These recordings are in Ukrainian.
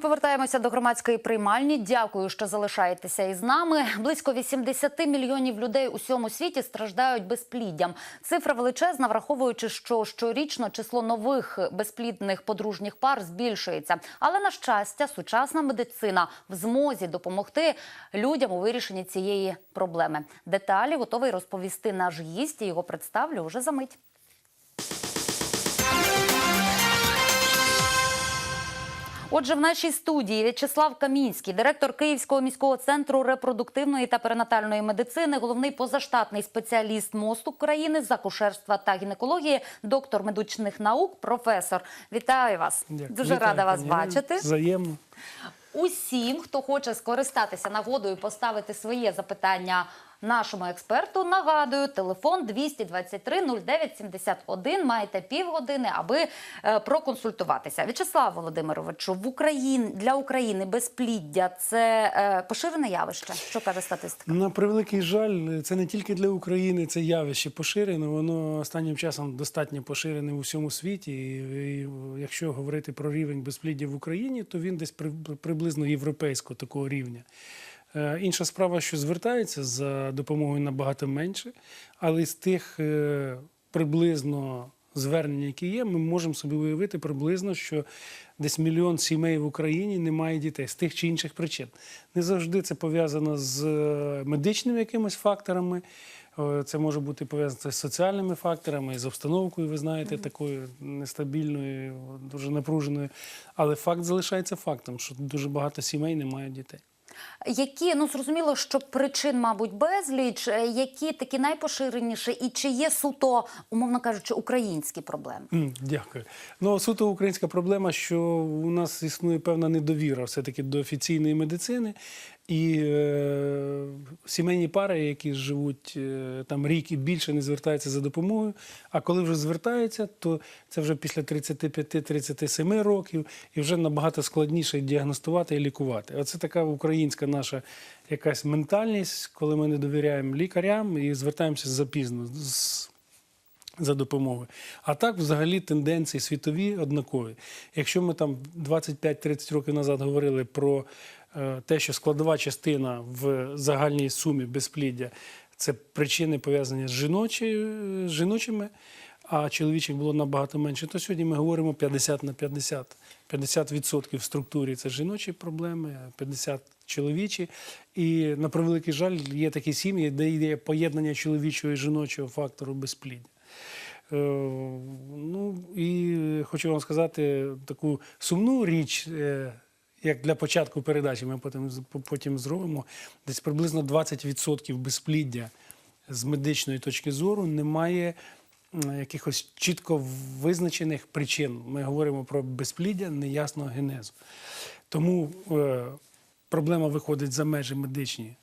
повертаємося до громадської приймальні. Дякую, що залишаєтеся із нами. Близько 80 мільйонів людей у всьому світі страждають безпліддям. Цифра величезна, враховуючи, що щорічно число нових безплідних подружніх пар збільшується. Але на щастя, сучасна медицина в змозі допомогти людям у вирішенні цієї проблеми. Деталі готовий розповісти наш гість. і Його представлю уже за мить. Отже, в нашій студії В'ячеслав Камінський, директор Київського міського центру репродуктивної та перинатальної медицини, головний позаштатний спеціаліст МОЗ України з акушерства та гінекології, доктор медичних наук, професор. Вітаю вас! Дякую. Дуже Вітаю, рада вас бачити. Взаємно. Усім, хто хоче скористатися нагодою, поставити своє запитання нашому експерту, нагадую, телефон 223 09 71. Маєте півгодини, аби е, проконсультуватися. В'ячеслав Володимировичу, в Україні для України безпліддя це е, поширене явище. Що каже статистика? На превеликий жаль, це не тільки для України, це явище поширене. Воно останнім часом достатньо поширене у всьому світі. І, якщо говорити про рівень безпліддя в Україні, то він десь при- приблизно європейського такого рівня. Е, Інша справа, що звертається за допомогою набагато менше, але з тих е, приблизно звернень, які є, ми можемо собі уявити приблизно, що десь мільйон сімей в Україні не має дітей з тих чи інших причин. Не завжди це пов'язано з е, медичними якимись факторами. Це може бути пов'язано з соціальними факторами, з обстановкою, ви знаєте, такою нестабільною, дуже напруженою. Але факт залишається фактом, що дуже багато сімей не мають дітей. Які ну зрозуміло, що причин, мабуть, безліч, е, які такі найпоширеніші, і чи є суто, умовно кажучи, українські проблеми? Mm, Дякую. Ну, суто українська проблема, що у нас існує певна недовіра все-таки до офіційної медицини. І е, сімейні пари, які живуть е, там рік і більше, не звертаються за допомогою. А коли вже звертаються, то це вже після 35-37 років, і вже набагато складніше діагностувати і лікувати. Оце така українська наша якась ментальність, коли ми не довіряємо лікарям і звертаємося запізно. з- за допомогою. А так, взагалі, тенденції світові однакові. Якщо ми там 25-30 років назад говорили про те, що складова частина в загальній сумі безпліддя це причини пов'язані з жіночою, з жіночими, а чоловічих було набагато менше, то сьогодні ми говоримо 50 на 50. 50% в структурі це жіночі проблеми, а 50 чоловічі. І на превеликий жаль, є такі сім'ї, де є поєднання чоловічого і жіночого фактору безпліддя. Е, Ну і хочу вам сказати таку сумну річ, е, як для початку передачі, ми потім, потім зробимо. Десь приблизно 20% безпліддя з медичної точки зору немає якихось чітко визначених причин. Ми говоримо про безпліддя неясного генезу. Тому е, проблема виходить за межі медичні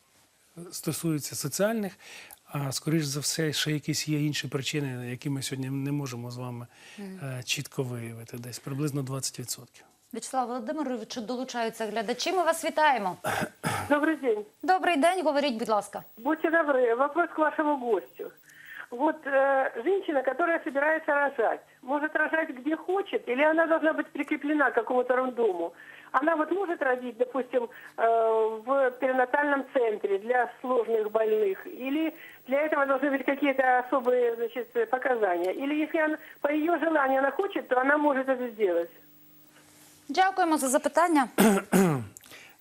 стосується соціальних, а скоріш за все, ще якісь є інші причини, які ми сьогодні не можемо з вами е, чітко виявити. Десь приблизно 20%. В'ячеслав Володимирович, долучаються глядачі. Ми вас вітаємо. Добрый день. Добрий день, говоріть, будь ласка. Будьте добры, вопрос к вашему гостю. Вот э, женщина, которая собирается рожать, может рожать где хочет, или она должна быть прикреплена к какому-то рандому? Она вот может родить, допустим, э, в перинатальном центре для сложных больных, или для этого должны быть какие-то особые значит, показания? Или если она, по ее желанию она хочет, то она может это сделать? Дякуємо за запитання.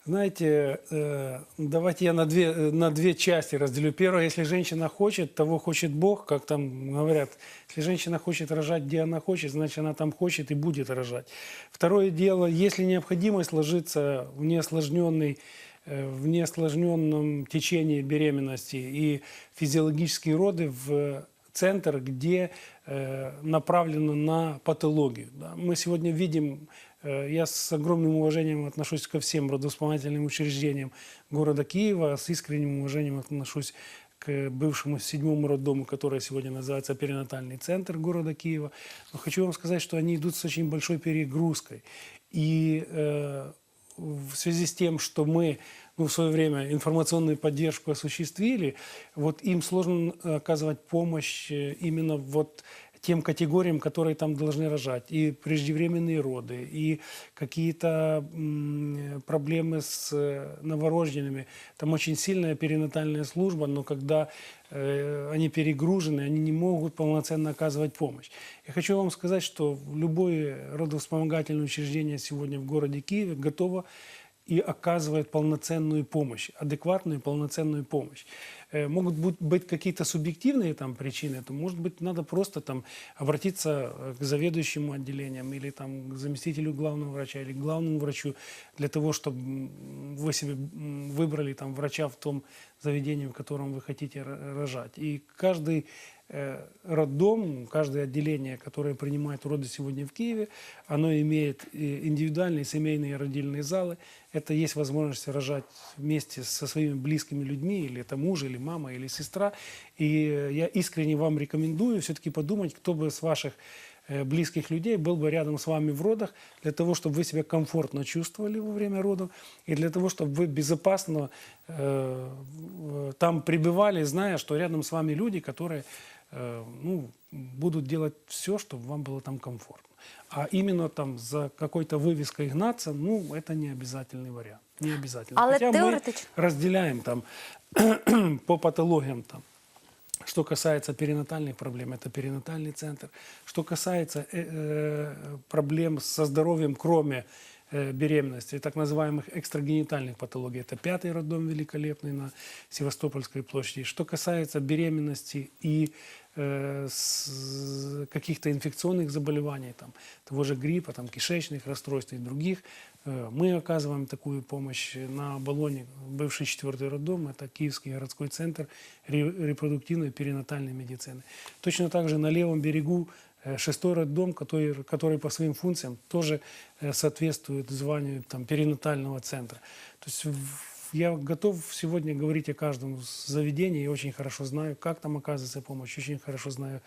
Знаете, э, давайте я на две, э, на две части разделю. Первое, если женщина хочет, того хочет Бог, как там говорят. Если женщина хочет рожать, где она хочет, значит, она там хочет и будет рожать. Второе дело, если необходимость ложиться в неосложненный э, в неосложненном течении беременности и физиологические роды в центр, где э, направлено на патологию. да. Мы сегодня видим, э, я с огромным уважением отношусь ко всем родовспомогательным учреждениям города Киева, с искренним уважением отношусь к бывшему седьмому роддому, который сегодня называется перинатальный центр города Киева. Но хочу вам сказать, что они идут с очень большой перегрузкой. И э, в связи с тем, что мы ну, в свое время информационную поддержку осуществили, вот им сложно оказывать помощь э, именно вот тем категориям, которые там должны рожать. И преждевременные роды, и какие-то м, проблемы с э, новорожденными. Там очень сильная перинатальная служба, но когда э, они перегружены, они не могут полноценно оказывать помощь. Я хочу вам сказать, что любое родовспомогательное учреждение сегодня в городе Киеве готово и оказывает полноценную помощь, адекватную полноценную помощь. Э, Могут быть, быть какие-то субъективные там причины, то может быть надо просто там обратиться э, к заведующему отделением или там к заместителю главного врача или к главному врачу для того, чтобы м, вы себе м, выбрали там врача в том заведении, в котором вы хотите ро- рожать. И каждый э, роддом, каждое отделение, которое принимает роды сегодня в Киеве, оно имеет э, индивидуальные семейные родильные залы. Это есть возможность рожать вместе со своими близкими людьми, или это муж, или мама, или сестра. И э, я искренне вам рекомендую все-таки подумать, кто бы с ваших э, близких людей был бы рядом с вами в родах, для того, чтобы вы себя комфортно чувствовали во время родов, и для того, чтобы вы безопасно э, там пребывали, зная, что рядом с вами люди, которые э, ну, будут делать все, чтобы вам было там комфортно. А именно там за какой-то вывеской гнаться, ну, это не обязательный вариант. Не обязательно. Але Хотя мы теоретично- разделяем там по патологиям там что касается перинатальных проблем, это перинатальный центр. Что касается э, э, проблем со здоровьем, кроме э, беременности, так называемых экстрагенитальных патологий, это пятый роддом великолепный на Севастопольской площади. Что касается беременности и э, с- каких-то инфекционных заболеваний, там, того же гриппа, там, кишечных расстройств и других, э, мы оказываем такую помощь на Болоне, бывший четвертый роддом, это Киевский городской центр ре- репродуктивной перинатальной медицины. Точно так же на левом берегу э, шестой роддом, который, который по своим функциям тоже э, соответствует званию там, перинатального центра. То есть я готов сегодня говорить о каждом заведении и очень хорошо знаю, как там оказывается помощь, очень хорошо знаю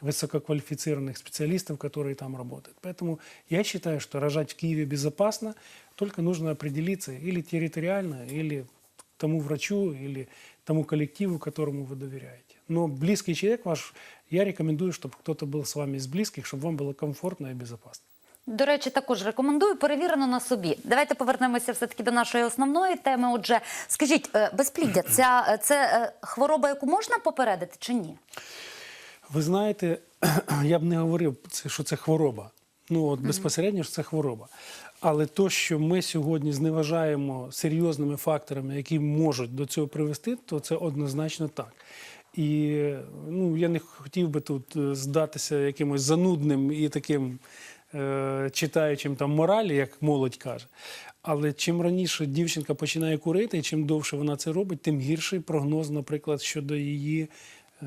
высококвалифицированных специалистов, которые там работают. Поэтому я считаю, что рожать в Киеве безопасно, только нужно определиться или территориально, или тому врачу, или тому коллективу, которому вы доверяете. Но близкий человек ваш, я рекомендую, чтобы кто-то был с вами из близких, чтобы вам было комфортно и безопасно. До речі, також рекомендую перевірено на собі. Давайте повернемося все таки до нашої основної теми. Отже, скажіть, е, безпліддя ця е, це е, хвороба, яку можна попередити чи ні? Ви знаєте, я б не говорив, це- що це хвороба. Ну, от безпосередньо що це хвороба. Але то, що ми сьогодні зневажаємо серйозними факторами, які можуть до цього привести, то це однозначно так. І ну, я не хотів би тут е, здатися якимось занудним і таким е, читаючим там моралі, як молодь каже. Але чим раніше дівчинка починає курити, і чим довше вона це робить, тим гірший прогноз, наприклад, щодо її е,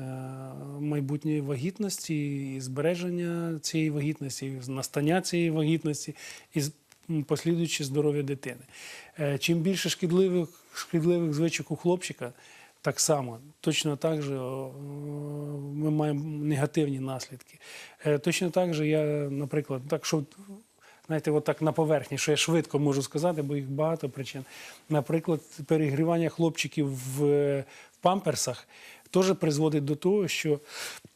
майбутньої вагітності, і збереження цієї вагітності, і настання цієї вагітності, і послідуючи здоров'я дитини. Е, Чим більше шкідливих, шкідливих звичок у хлопчика, так само, точно так же ми маємо негативні наслідки. Е, Точно так же я, наприклад, так що знаєте, от так на поверхні, що я швидко можу сказати, бо їх багато причин. Наприклад, перегрівання хлопчиків в, в памперсах теж призводить до того, що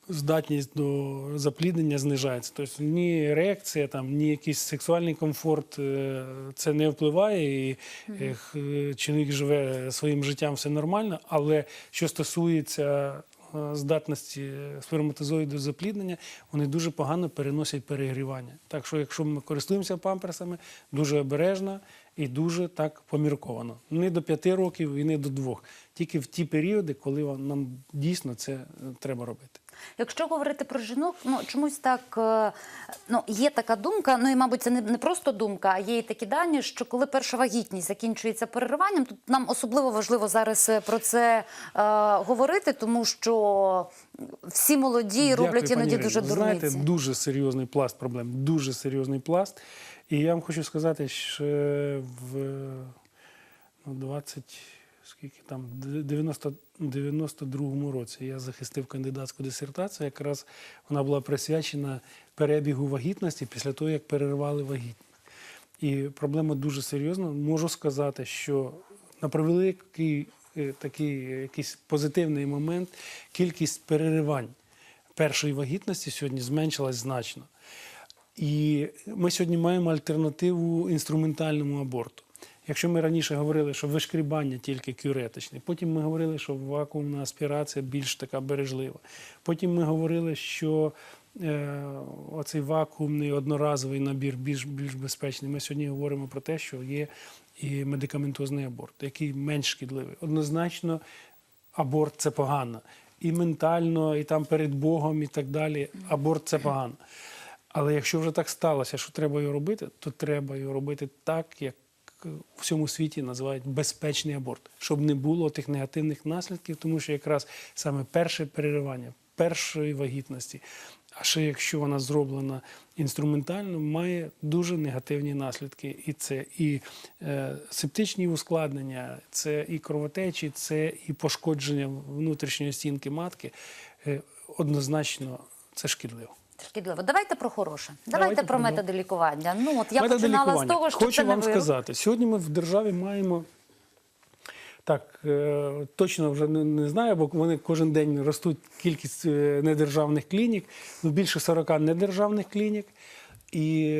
здатність до запліднення знижається. Тобто ні ерекція, там, ні якийсь сексуальний комфорт е, це не впливає, і е, чоловік живе своїм життям, все нормально. Але що стосується е, здатності сперматозоїду до запліднення, вони дуже погано переносять перегрівання. Так що, якщо ми користуємося памперсами, дуже обережно і дуже так помірковано. Не до п'яти років і не до двох. Тільки в ті періоди, коли нам дійсно це е, треба робити. Якщо говорити про жінок, ну чомусь так е, ну є така думка. Ну і мабуть, це не, не просто думка, а є і такі дані, що коли перша вагітність закінчується перериванням, тут нам особливо важливо зараз е, про це е, говорити, тому що всі молоді роблять Дякую, іноді пані дуже. Ви Знаєте, дуже серйозний пласт проблем, дуже серйозний пласт. І я вам хочу сказати, що в ну, 20, скільки там, 90, 92-му році я захистив кандидатську дисертацію. Якраз вона була присвячена перебігу вагітності після того, як перервали вагітність. І проблема дуже серйозна. Можу сказати, що на превеликий е, такий е, якийсь позитивний момент кількість переривань першої вагітності сьогодні зменшилась значно. І ми сьогодні маємо альтернативу інструментальному аборту. Якщо ми раніше говорили, що вишкрібання тільки кюретичне, потім ми говорили, що вакуумна аспірація більш така бережлива. Потім ми говорили, що е, оцей вакуумний одноразовий набір більш, більш безпечний. Ми сьогодні говоримо про те, що є і медикаментозний аборт, який менш шкідливий. Однозначно, аборт це погано. І ментально, і там перед Богом, і так далі. Аборт це погано. Але якщо вже так сталося, що треба його робити, то треба його робити так, як в всьому світі називають безпечний аборт, щоб не було тих негативних наслідків, тому що якраз саме перше переривання першої вагітності, а ще якщо вона зроблена інструментально, має дуже негативні наслідки. І це і е, септичні ускладнення, це і кровотечі, це і пошкодження внутрішньої стінки матки. Е, однозначно це шкідливо. Шкідливо. Давайте про хороше. Давайте, Давайте про про- методи лікування. Ну от я Методи починала лікування. з того, що Хочу це не вам вирок. сказати, сьогодні ми в державі маємо. Так, е, точно вже не, не знаю, бо вони кожен день ростуть кількість е, недержавних клінік, ну більше 40 недержавних клінік, і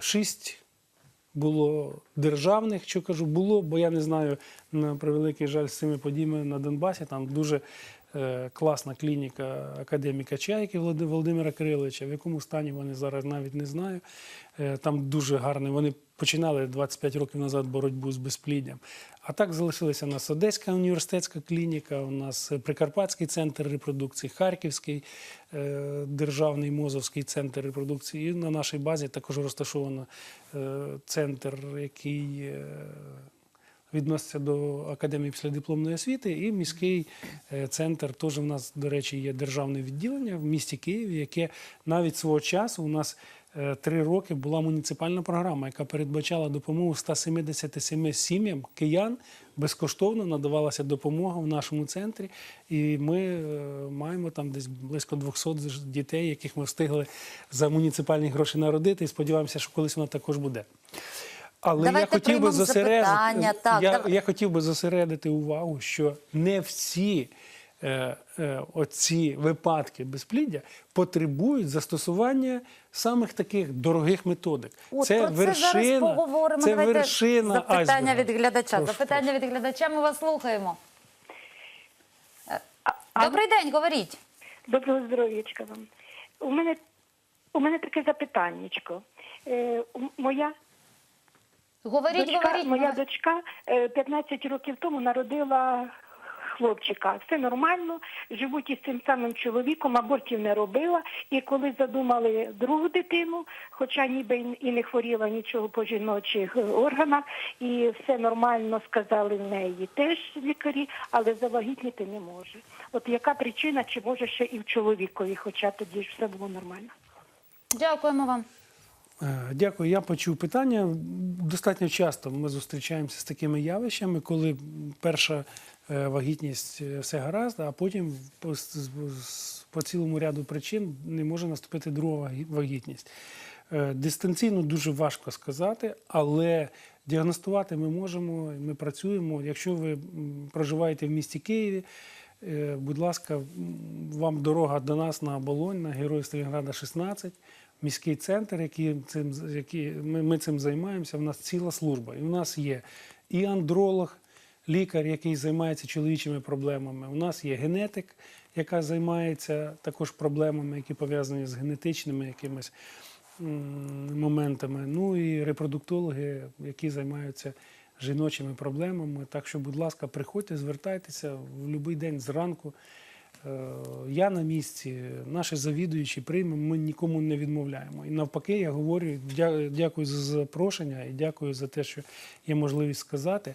6 було державних, що кажу, було, бо я не знаю, на превеликий жаль, з цими подіями на Донбасі, там дуже е, класна клініка академіка Чайки Володи- Володимира Кириловича. В якому стані вони зараз навіть не знаю. Е, там дуже гарне. Вони починали 25 років назад боротьбу з безпліддям. А так залишилася у нас Одеська університетська клініка, у нас Прикарпатський центр репродукції, Харківський е, державний мозовський центр репродукції. І на нашій базі також розташовано е, центр, який е, відноситься до академії післядипломної освіти, і міський е, центр теж у нас, до речі, є державне відділення в місті Києві, яке навіть свого часу у нас е, три роки була муніципальна програма, яка передбачала допомогу 177 сім'ям киян. Безкоштовно надавалася допомога в нашому центрі, і ми е, маємо там десь близько 200 дітей, яких ми встигли за муніципальні гроші народити, і сподіваємося, що колись вона також буде. Але Давайте я хотів би зосередити, запитання. Так, я, я хотів би зосередити увагу, що не всі е, е, оці випадки безпліддя потребують застосування самих таких дорогих методик. От, це про це вершина, зараз поговоримо. це Давайте вершина запитання айсберга. від глядача. Прошу, запитання від глядача. Ми вас слухаємо. А- Добрий день, говоріть. Доброго здоров'ячка вам. У мене, у мене таке запитаннячко. Е, моя Говоріть, дочка, говоріть. моя дочка е, 15 років тому народила хлопчика. Все нормально, живуть із цим самим чоловіком, абортів не робила. І коли задумали другу дитину, хоча ніби і не хворіла нічого по жіночих е, органах, і все нормально сказали в неї теж лікарі, але завагітніти не може. От яка причина, чи може ще і в чоловікові, хоча тоді ж все було нормально. Дякуємо вам. Е, Дякую. Я почув питання. Достатньо часто ми зустрічаємося з такими явищами, коли перша е, вагітність е, все гаразд, а потім по, по цілому ряду причин не може наступити друга вагітність. Дистанційно дуже важко сказати, але діагностувати ми можемо, ми працюємо. Якщо ви проживаєте в місті Києві, будь ласка, вам дорога до нас на оболонь, на Героїв Сталінграда 16 міський центр, який цим, який, ми, ми цим займаємося. У нас ціла служба. І у нас є і андролог, лікар, який займається чоловічими проблемами. У нас є генетик, яка займається також проблемами, які пов'язані з генетичними якимись моментами. Ну і репродуктологи, які займаються жіночими проблемами. Так що, будь ласка, приходьте, звертайтеся в будь-який день зранку. Е, Я на місці, наші завідуючі приймемо, ми нікому не відмовляємо. І навпаки, я говорю, дякую за запрошення і дякую за те, що є можливість сказати.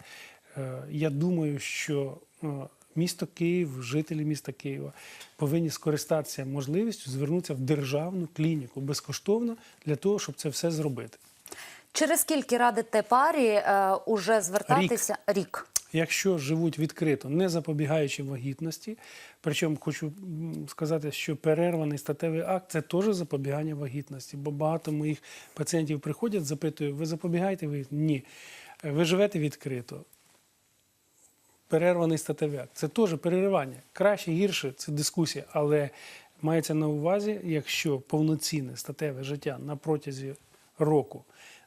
Е, Я думаю, що е, місто Київ, жителі міста Києва повинні скористатися можливістю звернутися в державну клініку безкоштовно для того, щоб це все зробити. Через скільки радите парі е, уже звертатися? Рік. Якщо живуть відкрито, не запобігаючи вагітності, причому хочу сказати, що перерваний статевий акт це теж запобігання вагітності, бо багато моїх пацієнтів приходять, запитують, ви запобігаєте ви? Ні. Е, Ви живете відкрито. Перерваний статевий акт. Це теж переривання. Краще, гірше це дискусія, але Мається на увазі, якщо повноцінне статеве життя на протязі року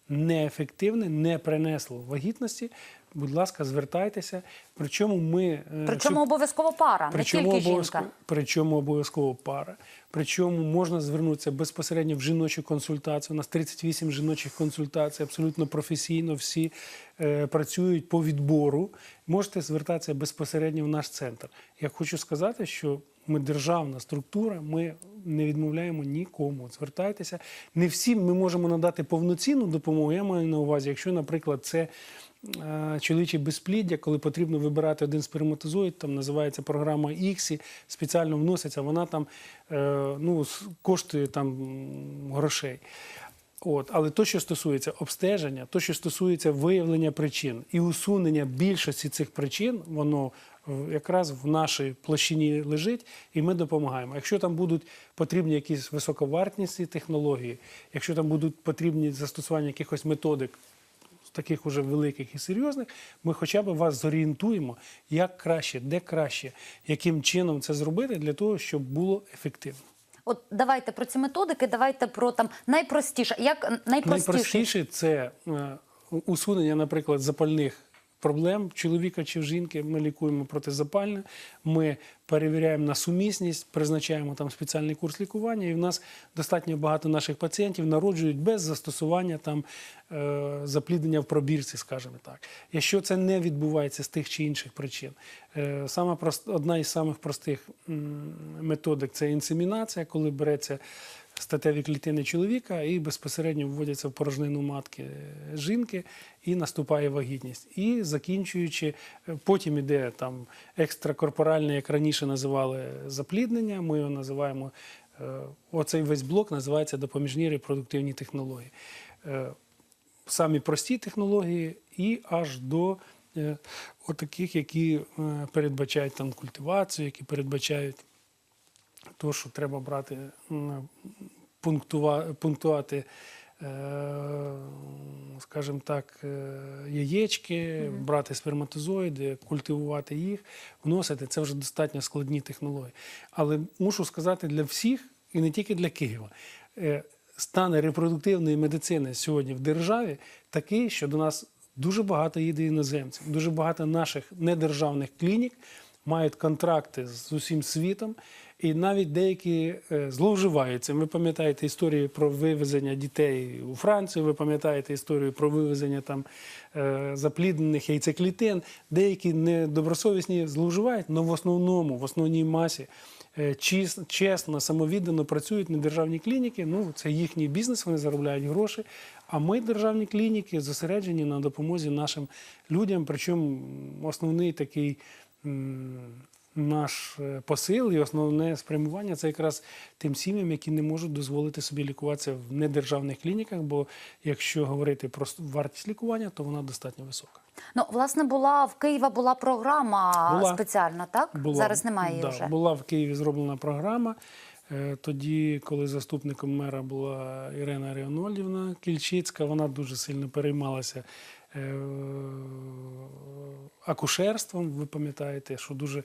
неефективне, не принесло вагітності, будь ласка, звертайтеся. Причому ми е, Причому обов'язково пара, не тільки обов'язково, жінка. причому обов'язково пара. Причому можна звернутися безпосередньо в жіночу консультацію. У нас 38 жіночих консультацій, абсолютно професійно всі е, працюють по відбору. Можете звертатися безпосередньо в наш центр. Я хочу сказати, що ми державна структура, ми не відмовляємо нікому. Звертайтеся. Не всім ми можемо надати повноцінну допомогу. Я маю на увазі, якщо, наприклад, це е, чоловіче безпліддя, коли потрібно вибирати один сперматозоїд, там називається програма ІКСІ, спеціально вноситься, вона там е, ну, коштує там грошей. От, але то, що стосується обстеження, то, що стосується виявлення причин і усунення більшості цих причин, воно якраз в нашій площині лежить, і ми допомагаємо. Якщо там будуть потрібні якісь високовартісні технології, якщо там будуть потрібні застосування якихось методик, таких уже великих і серйозних, ми хоча б вас зорієнтуємо, як краще, де краще, яким чином це зробити для того, щоб було ефективно. От давайте про ці методики, давайте про там найпростіше. Як найпростіше? Найпростіше це е, усунення, наприклад, запальних проблем чоловіка чи жінки. Ми лікуємо протизапальне, ми перевіряємо на сумісність, призначаємо там спеціальний курс лікування, і в нас достатньо багато наших пацієнтів народжують без застосування там е, запліднення в пробірці, скажімо так. Якщо це не відбувається з тих чи інших причин, е, сама прост, одна із самих простих методик це інсемінація, коли береться статеві клітини чоловіка і безпосередньо вводяться в порожнину матки жінки, і наступає вагітність. І закінчуючи, е, потім іде там екстракорпоральне, як раніше називали запліднення. Ми його називаємо. е, Оцей весь блок називається допоміжні репродуктивні технології. Е, Самі прості технології і аж до отаких, які передбачають там культивацію, які передбачають то, що треба брати, пунктува, пунктувати, е, скажімо так, е, яєчки, брати сперматозоїди, культивувати їх, вносити. Це вже достатньо складні технології. Але мушу сказати для всіх, і не тільки для Києва. е, Стан репродуктивної медицини сьогодні в державі такий, що до нас дуже багато їде іноземців, дуже багато наших недержавних клінік мають контракти з усім світом, і навіть деякі е, зловживають цим. Ви пам'ятаєте історії про вивезення дітей у Францію, ви пам'ятаєте історію про вивезення там е, запліднених яйцеклітин. Деякі недобросовісні зловживають, але в основному, в основній масі. е, Чесно, самовіддано працюють недержавні клініки. Ну, це їхній бізнес, вони заробляють гроші. А ми, державні клініки, зосереджені на допомозі нашим людям. Причому основний такий наш е, посил і основне спрямування це якраз тим сім'ям, які не можуть дозволити собі лікуватися в недержавних клініках. Бо якщо говорити про вартість лікування, то вона достатньо висока. Ну, власне, була в Києва була програма Була. спеціальна, так? Була, Зараз немає її да, вже. Була в Києві зроблена програма. Е, Тоді, коли заступником мера була Ірина Ріонольдівна Кільчицька, вона дуже сильно переймалася акушерством. Ви пам'ятаєте, що дуже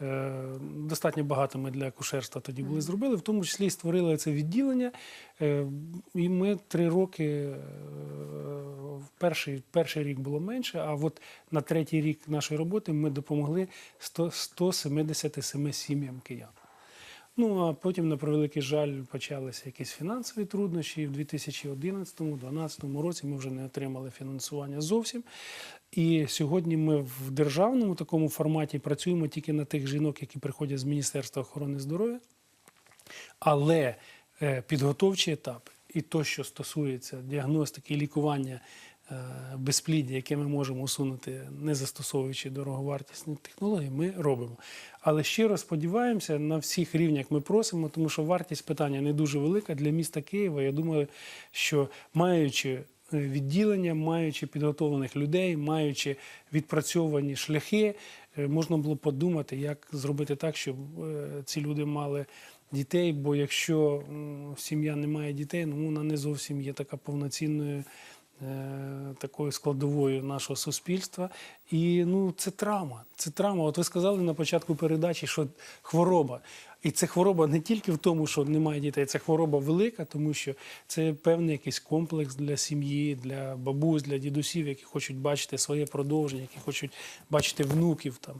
е, достатньо багато ми для акушерства тоді були зробили, в тому числі і створили це відділення. Е, І ми три роки, е, перший, перший рік було менше, а от на третій рік нашої роботи ми допомогли 100, 177 сім'ям киян. Ну а потім, на превеликий жаль, почалися якісь фінансові труднощі. І в 2011-2012 році ми вже не отримали фінансування зовсім. І сьогодні ми в державному такому форматі працюємо тільки на тих жінок, які приходять з Міністерства охорони здоров'я. Але е, підготовчі етапи і то, що стосується діагностики і лікування безпліддя, яке ми можемо усунути, не застосовуючи дороговартісні технології, ми робимо. Але щиро сподіваємося, на всіх рівнях ми просимо, тому що вартість питання не дуже велика для міста Києва. Я думаю, що маючи е, відділення, маючи підготовлених людей, маючи відпрацьовані шляхи, е, можна було подумати, як зробити так, щоб е, ці люди мали дітей. Бо якщо сім'я не має дітей, ну вона не зовсім є така повноцінною. Е, Такою складовою нашого суспільства, І ну, це травма. Це травма. От ви сказали на початку передачі, що хвороба. І це хвороба не тільки в тому, що немає дітей, це хвороба велика, тому що це певний якийсь комплекс для сім'ї, для бабусь, для дідусів, які хочуть бачити своє продовження, які хочуть бачити внуків. Там.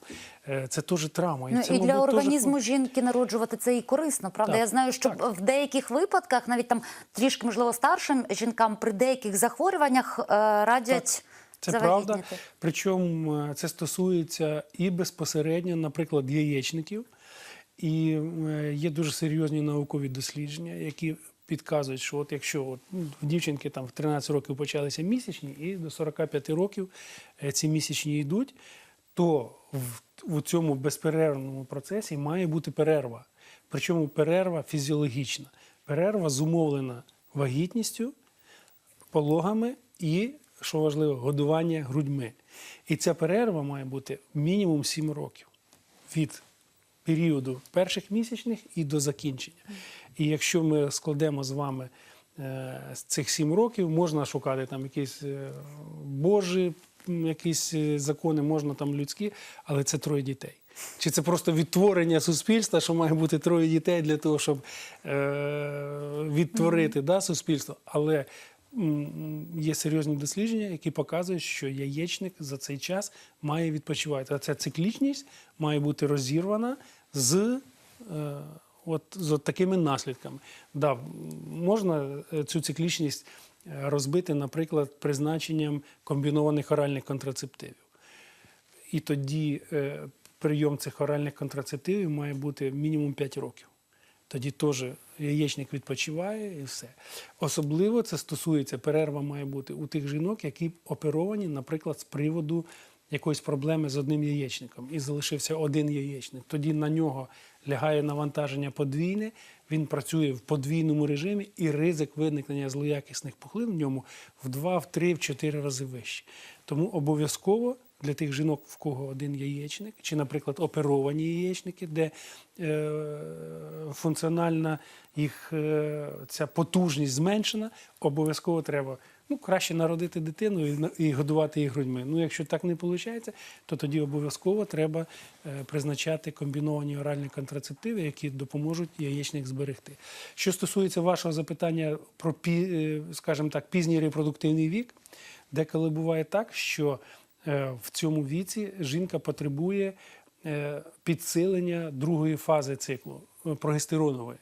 Е, Це теж травма. Ну, це, і для мабуть, теж організму жінки народжувати це і корисно, правда? Так, Я знаю, що так. в деяких випадках, навіть там трішки можливо старшим жінкам при деяких захворюваннях е, радять Це правда. Причому е, це стосується і безпосередньо, наприклад, яєчників. І е, є дуже серйозні наукові дослідження, які підказують, що от якщо от, ну, в дівчинки там в 13 років почалися місячні, і до 45 років е, ці місячні йдуть, то в, в цьому безперервному процесі має бути перерва. Причому перерва фізіологічна. Перерва зумовлена вагітністю, пологами і, що важливо, годування грудьми. І ця перерва має бути мінімум 7 років від періоду перших місячних і до закінчення. І якщо ми складемо з вами е, з цих 7 років, можна шукати там якісь е, божі якісь е, закони, можна там людські, але це троє дітей. Чи це просто відтворення суспільства, що має бути троє дітей для того, щоб е, відтворити да, суспільство? Але є серйозні дослідження, які показують, що яєчник за цей час має відпочивати. А ця циклічність має бути розірвана з, е, от, з от такими наслідками. Да, можна е, цю циклічність е, розбити, наприклад, призначенням комбінованих оральних контрацептивів. І тоді прийом цих оральних контрацептивів має бути мінімум 5 років. Тоді теж яєчник відпочиває і все. Особливо це стосується, перерва має бути у тих жінок, які оперовані, наприклад, з приводу якоїсь проблеми з одним яєчником, і залишився один яєчник. Тоді на нього лягає навантаження подвійне, він працює в подвійному режимі, і ризик виникнення злоякісних пухлин в ньому в 2, в 3, в 4 рази вищий. Тому обов'язково для тих жінок, в кого один яєчник, чи, наприклад, оперовані яєчники, де е, функціональна їх е, ця потужність зменшена, обов'язково треба ну, краще народити дитину і, годувати її грудьми. Ну, якщо так не виходить, то тоді обов'язково треба е, призначати комбіновані оральні контрацептиви, які допоможуть яєчник зберегти. Що стосується вашого запитання про пі- е, скажімо так, пізній репродуктивний вік, деколи буває так, що е, в цьому віці жінка потребує підсилення другої фази циклу прогестеронової.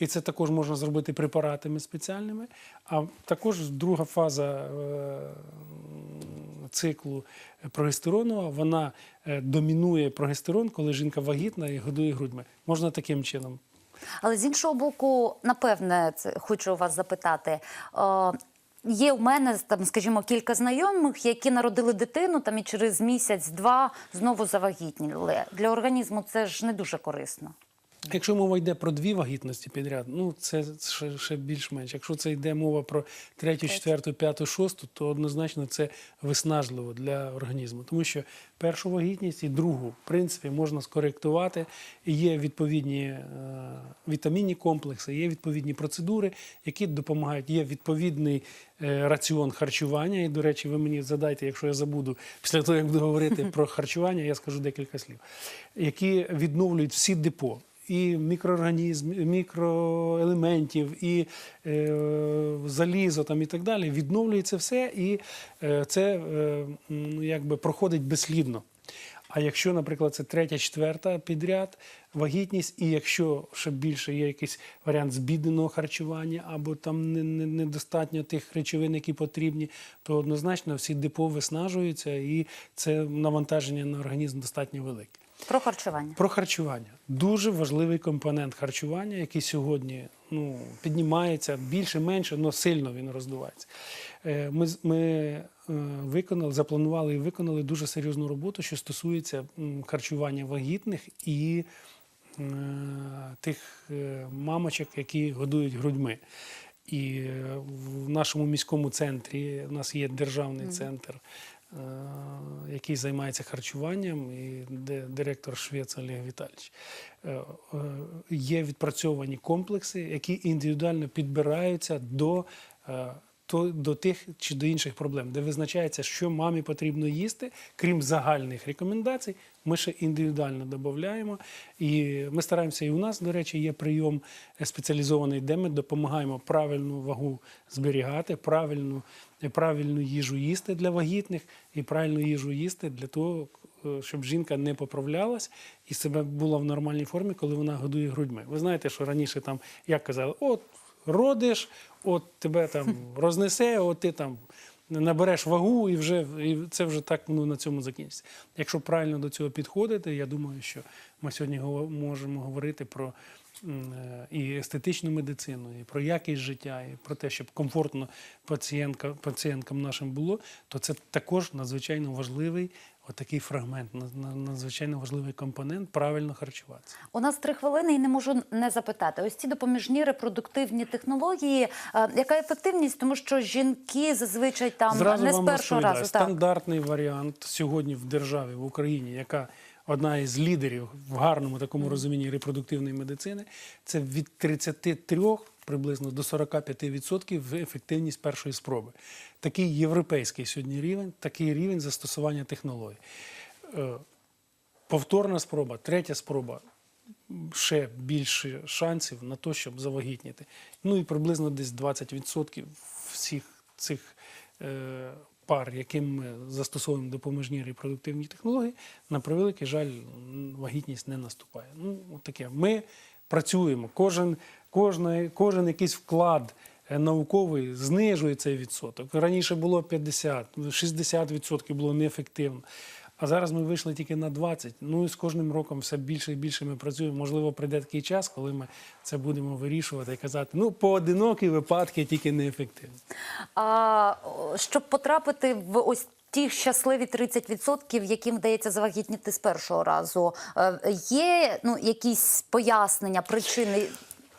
І це також можна зробити препаратами спеціальними. А також друга фаза е, циклу прогестеронова, вона е, домінує прогестерон, коли жінка вагітна і годує грудьми. Можна таким чином. Але з іншого боку, напевне, це хочу вас запитати. Е, Є у мене там, скажімо, кілька знайомих, які народили дитину там і через місяць-два знову завагітніли. Для організму це ж не дуже корисно. Якщо мова йде про дві вагітності підряд, ну це ще, ще більш-менш. Якщо це йде мова про третю, четверту, п'яту, шосту, то однозначно це виснажливо для організму, тому що першу вагітність і другу, в принципі, можна скоректувати. Є відповідні е, вітамінні комплекси, є відповідні процедури, які допомагають. Є відповідний е, раціон харчування. І, до речі, ви мені задайте, якщо я забуду після того, як буду говорити про харчування, я скажу декілька слів, які відновлюють всі депо і мікроорганізм, мікроелементів, і е, залізо там і так далі. Відновлюється все, і е, це е, якби проходить безслідно. А якщо, наприклад, це третя, четверта підряд вагітність, і якщо ще більше є якийсь варіант збідненого харчування або там не- не- недостатньо тих речовин, які потрібні, то однозначно всі депо виснажуються, і це навантаження на організм достатньо велике. Про харчування. Про харчування дуже важливий компонент харчування, який сьогодні ну, піднімається більше-менше, але сильно він роздувається. Е, Ми, ми е, виконали, запланували і виконали дуже серйозну роботу, що стосується харчування вагітних і е, тих мамочок, які годують грудьми. І в нашому міському центрі у нас є державний центр, який займається харчуванням, і директор Швець Олег Віталійович. Е, е, Є відпрацьовані комплекси, які індивідуально підбираються до е, до тих чи до інших проблем, де визначається, що мамі потрібно їсти, крім загальних рекомендацій, ми ще індивідуально додаємо. І ми стараємося, і у нас, до речі, є прийом спеціалізований, де ми допомагаємо правильну вагу зберігати, правильну, правильну їжу їсти для вагітних і правильну їжу їсти для того, е, щоб жінка не поправлялась і себе була в нормальній формі, коли вона годує грудьми. Ви знаєте, що раніше там як казали, от родиш, от тебе там рознесе, от ти там набереш вагу, і вже і це вже так ну, на цьому закінчиться. Якщо правильно до цього підходити, я думаю, що ми сьогодні можемо говорити про і естетичну медицину, і про якість життя, і про те, щоб комфортно пацієнтка, пацієнткам нашим було, то це також надзвичайно важливий отакий фрагмент, над- над- надзвичайно важливий компонент правильно харчуватися. У нас три хвилини і не можу не запитати. Ось ці допоміжні репродуктивні технології. е, Яка ефективність? Тому що жінки зазвичай там Зразу не з першого разу. Так. Стандартний варіант сьогодні в державі, в Україні, яка одна із лідерів в гарному такому розумінні репродуктивної медицини, це від 33 приблизно до 45% ефективність першої спроби. Такий європейський сьогодні рівень, такий рівень застосування технологій. Е, Повторна спроба, третя спроба ще більше шансів на те, щоб завагітніти. Ну і приблизно десь 20% всіх цих е, пар, яким ми застосовуємо допоміжні репродуктивні технології, на превеликий жаль, вагітність не наступає. Ну, таке. Ми працюємо, кожен, кожен, кожен якийсь вклад. е, Науковий знижує цей відсоток. Раніше було 50, 60% було неефективно. А зараз ми вийшли тільки на 20. Ну і з кожним роком все більше і більше ми працюємо. Можливо, прийде такий час, коли ми це будемо вирішувати і казати, ну, поодинокі випадки тільки неефективні. А щоб потрапити в ось ті щасливі 30%, яким вдається завагітніти з першого разу, е, є ну якісь пояснення, причини.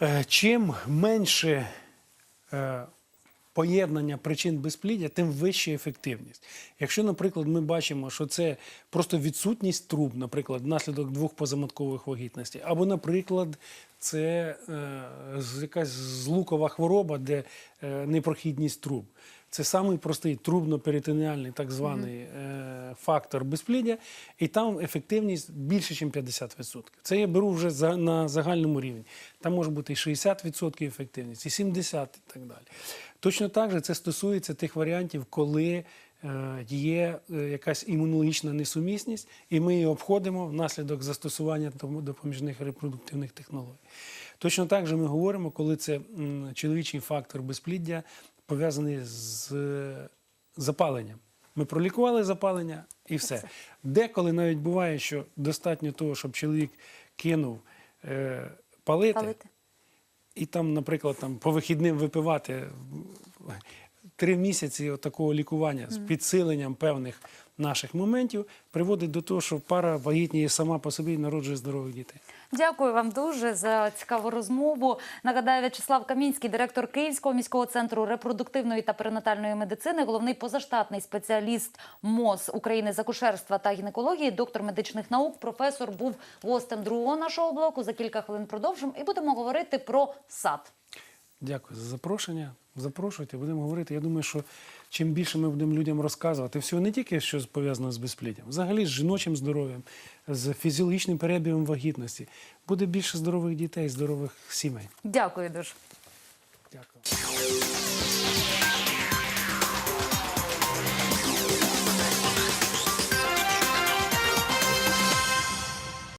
Е, Чим менше е, поєднання причин безпліддя, тим вища ефективність. Якщо, наприклад, ми бачимо, що це просто відсутність труб, наприклад, внаслідок двох позаматкових вагітностей, або, наприклад, це е, якась злукова хвороба, де е, непрохідність труб. Це самий простий трубно-перитонеальний так званий е, фактор безпліддя, і там ефективність більше, ніж 50%. Це я беру вже за, на загальному рівні. Там може бути і 60% ефективність, і 70% і так далі. Точно так же це стосується тих варіантів, коли е, є е, якась імунологічна несумісність, і ми її обходимо внаслідок застосування допоміжних репродуктивних технологій. Точно так же ми говоримо, коли це чоловічий фактор безпліддя пов'язаний з е, запаленням. Ми пролікували запалення і все. Деколи навіть буває, що достатньо того, щоб чоловік кинув е, палити, Палити. І там, наприклад, там по вихідним випивати три місяці такого лікування з підсиленням певних наших моментів приводить до того, що пара вагітніє сама по собі і народжує здорових дітей. Дякую вам дуже за цікаву розмову. Нагадаю, В'ячеслав Камінський, директор Київського міського центру репродуктивної та перинатальної медицини, головний позаштатний спеціаліст МОЗ України з акушерства та гінекології, доктор медичних наук, професор був гостем другого нашого блоку. За кілька хвилин продовжимо і будемо говорити про сад. Дякую за запрошення. Запрошуйте, будемо говорити. Я думаю, що чим більше ми будемо людям розказувати, всього не тільки що пов'язано з безпліддям, взагалі з жіночим здоров'ям, з фізіологічним перебігом вагітності, буде більше здорових дітей, здорових сімей. Дякую дуже. Дякую.